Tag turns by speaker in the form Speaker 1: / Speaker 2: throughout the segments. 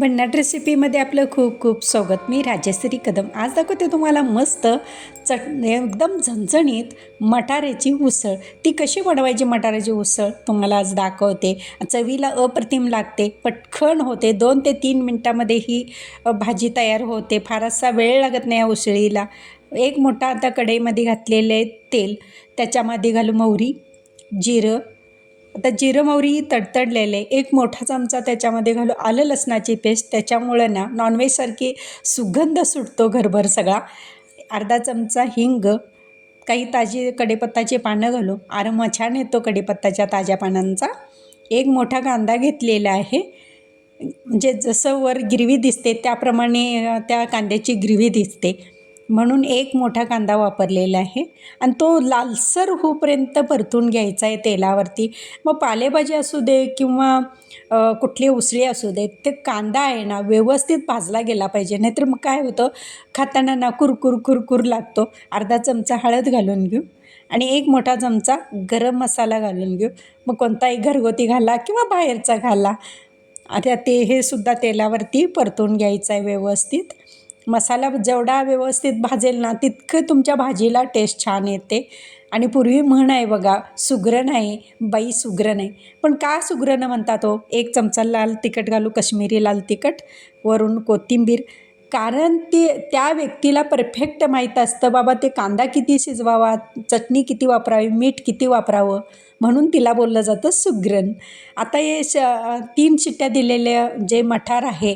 Speaker 1: भन्नाट रेसिपीमध्ये आपलं खूप खूप स्वागत. मी राजश्री कदम. आज दाखवते तुम्हाला मस्त चट एकदम झणझणीत मटाऱ्याची उसळ. ती कशी बनवायची मटाऱ्याची उसळ? तुम्हाला आज दाखवते. चवीला अप्रतिम लागते. पटखण होते. दोन ते तीन मिनटामध्ये ही भाजी तयार होते. फारसा वेळ लागत नाही या उसळीला. एक मोठा आता कढईमध्ये घातलेले तेल. त्याच्यामध्ये घालू मोहरी जिरं आता जिरं मोहरी तडतडलेले एक मोठा चमचा त्याच्यामध्ये घालू आलं लसणाची पेस्ट त्याच्यामुळं ना नॉनव्हेजसारखी सुगंध सुटतो घरभर सगळा. अर्धा चमचा हिंग काही ताजी कढीपत्ताची पानं घालू आरम छान येतो कडेपत्ताच्या ताज्या पानांचा. एक मोठा कांदा घेतलेला आहे. म्हणजे जसं वर गिरवी दिसते त्याप्रमाणे त्या कांद्याची गिरवी दिसते. म्हणून एक मोठा कांदा वापरलेला आहे. आणि तो लालसर होऊपर्यंत परतून घ्यायचा आहे तेलावरती. मग पालेभाजी असू दे किंवा कुठली उसळी असू दे ते कांदा आहे ना व्यवस्थित भाजला गेला पाहिजे. नाहीतर मग काय होतं? खाताना ना कुरकुर कुरकुर लागतो. अर्धा चमचा हळद घालून घेऊ आणि एक मोठा चमचा गरम मसाला घालून घेऊ. मग कोणताही घरगुती घाला किंवा बाहेरचा घाला. आता ते हे सुद्धा तेलावरती परतून घ्यायचं आहे व्यवस्थित. मसाला जेवढा व्यवस्थित भाजेल ना तितकं तुमच्या भाजीला टेस्ट छान येते. आणि पूर्वी म्हण आहे बघा सुग्रण आहे बाई सुग्रण आहे पण का सुग्रण म्हणतात तो एक चमचा लाल तिखट घालू कश्मीरी लाल तिखट वरून कोथिंबीर. कारण ते त्या व्यक्तीला परफेक्ट माहीत असतं बाबा ते कांदा किती शिजवावा चटणी किती वापरावी मीठ किती वापरावं? म्हणून तिला बोललं जातं सुग्रण आता हे श तीन शिट्ट्या दिलेले जे मठार आहे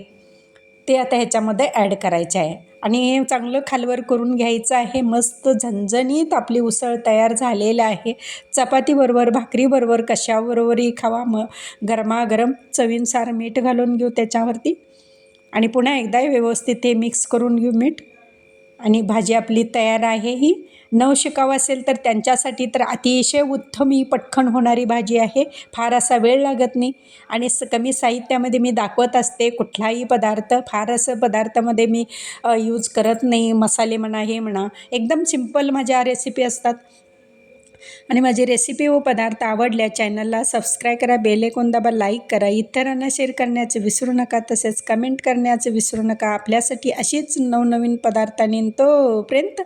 Speaker 1: ते आता ह्याच्यामध्ये ॲड करायचे आहे. आणि हे चांगलं खालवर करून घ्यायचं आहे. मस्त झणझणीत आपली उसळ तयार झालेलं आहे. चपातीबरोबर भाकरीबरोबर कशाबरोबरही खावा. मग गरमागरम चवीनुसार मीठ घालून घेऊ त्याच्यावरती. आणि पुन्हा एकदा व्यवस्थित ते मिक्स करून घेऊ मीठ. आणि भाजी आपली तयार आहे ही. न शिकावं असेल तर त्यांच्यासाठी तर अतिशय उत्तम ही पटकन होणारी भाजी आहे. फार असा वेळ लागत नाही. आणि स कमी साहित्यामध्ये मी दाखवत असते कुठलाही पदार्थ फार असं पदार्थामध्ये मी यूज करत नाही. मसाले म्हणा हे म्हणा. एकदम सिंपल माझ्या रेसिपी असतात. आणि माझी रेसिपी व पदार्थ आवडल्या चॅनलला सबस्क्राईब करा बेलेकोन दाबा लाईक करा. इतरांना शेअर करण्याचं विसरू नका तसेच कमेंट करण्याचं विसरू नका. आपल्यासाठी अशीच नवनवीन पदार्थांनी तोपर्यंत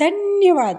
Speaker 1: धन्यवाद.